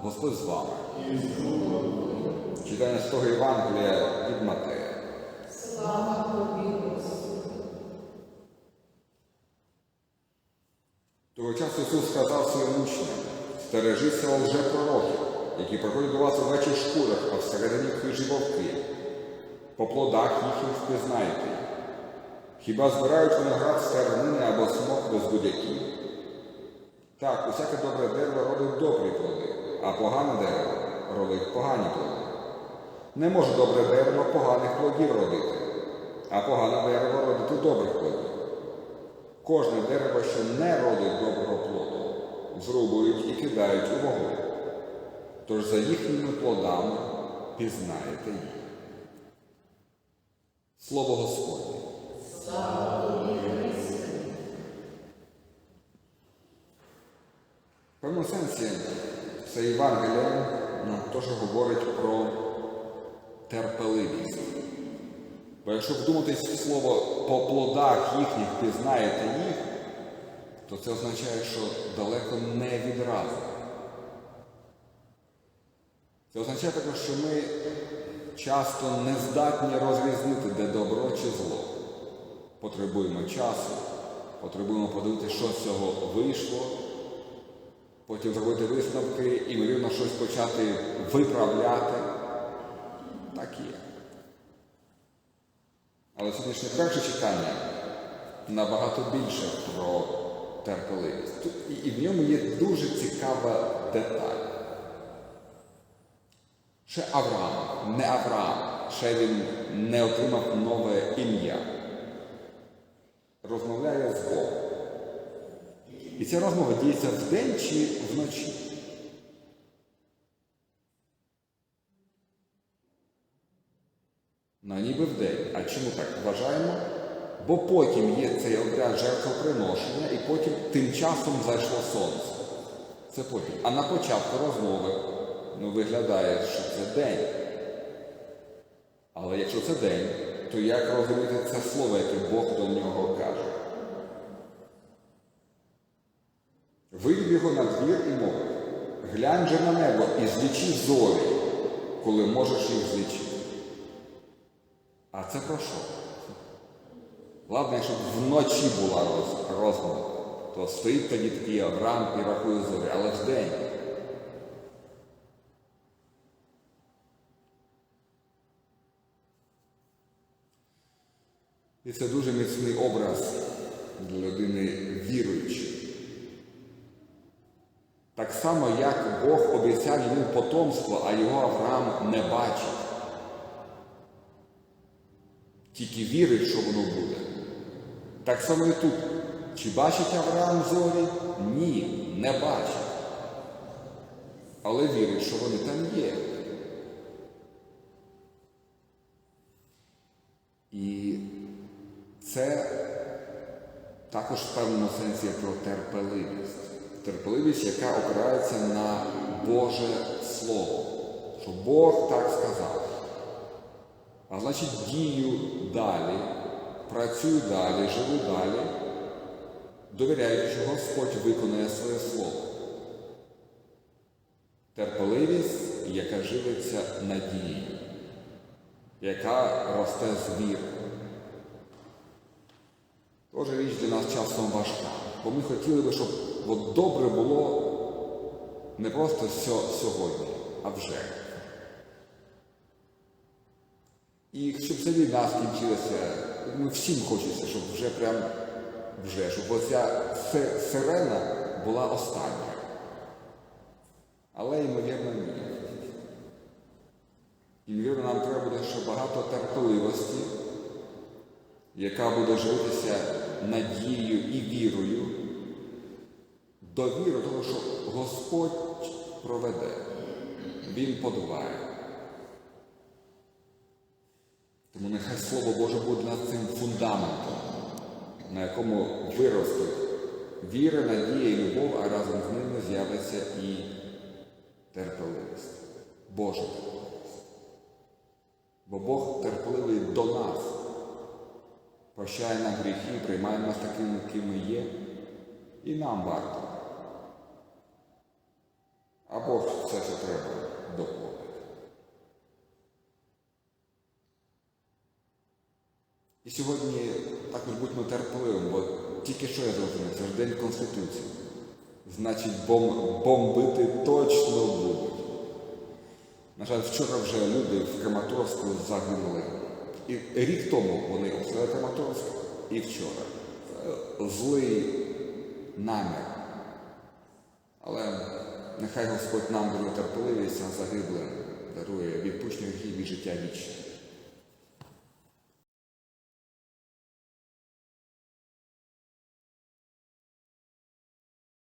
Господь з вами. Читання з того Євангелія від Матея. Слава тобі, Господи. Того часу Ісус сказав своїм учням, стережіться лжепророків, які приходять до вас у вечі шкурах, а всередині хижі вовки. По плодах їхніх впізнаєте їх. Хіба збирають виноград з тернини або смокви з будяків? Так, усяке добре дерево родить добрі плоди, а погане дерево родить погані плоди. Не може добре дерево поганих плодів родити, а погане дерево родити добрих плодів. Кожне дерево, що не родить доброго плоду, зрубують і кидають у вогонь. Тож за їхніми плодами пізнаєте їх. Слово Господнє. Слава тобі, Христе. В сенсі це Євангеліє нам теж говорить про терпеливість. Бо якщо вдуматись слово по плодах їхніх пізнаєте їх, то це означає, що далеко не відразу. Це означає також, що ми часто не здатні розрізнити, де добро чи зло. Потребуємо часу, потребуємо подивитися, що з цього вийшло, потім зробити висновки і, ймовірно, щось почати виправляти. Так є. Але сьогоднішнє перше читання набагато більше про терпеливість. Тут і- І в ньому є дуже цікава деталь. Ще Авраам, не Авраам, ще він не отримав нове ім'я. Розмовляє. І ця розмова діється вдень чи вночі. Ну, ніби вдень. А чому так вважаємо? Бо потім є цей обряд жертвоприношення, і потім тим часом зайшло сонце. Це потім. А на початку розмови ну, виглядає, що це день. Але якщо це день, то як розуміти це слово, яке Бог до нього каже? Вивів його на двір і мовив, глянь же на небо і злічи зорі, коли можеш їх злічити. А це про що? Ладно, якщо б вночі була розмова, то стоїть тоді такий Авраам і рахує зорі, але вдень. І це дуже міцний образ для людини віруючої. Так само, як Бог обіцяв йому потомство, а його Авраам не бачив. Тільки вірить, що воно буде. Так само і тут. Чи бачить Авраам зорі? Ні, не бачить. Але вірить, що вони там є. І це також в певному сенсі про терпеливість. Терпеливість, яка опирається на Боже Слово. Що Бог так сказав. А значить, дію далі, працюю далі, живу далі, довіряючи, що Господь виконує своє слово. Терпеливість, яка живиться надією, яка росте з віри. Тоже річ для нас часом важка, бо ми хотіли би, щоб от добре було не просто сьогодні, а вже. І щоб ця війна скінчилася, ми всім хочеться, щоб вже прям вже, щоб оця сирена була остання. Але, ймовірно, ні. Ймовірно, нам треба буде ще багато терпеливості, яка буде живитися надією і вірою, довіру того, що Господь проведе, Він подбає. Тому нехай Слово Боже буде над цим фундаментом, на якому виростуть віра, надія і любов, а разом з ними з'явиться і терпеливість. Божа терпеливість. Бо Бог терпеливий до нас, прощає нам гріхи, приймає нас такими, якими є, і нам варто Або все це треба доповнити. І сьогодні також будьмо терпеливими, бо тільки що я зрозумів, це ж День Конституції. Значить, бом- бомбити точно будуть. На жаль, вчора вже люди в Краматорську загинули. І рік тому вони обстріляли Краматорськ і вчора. Це злий намір. Але нехай Господь нам дарує терпеливість, а загиблим дарує відпущення гріхів і життя вічне.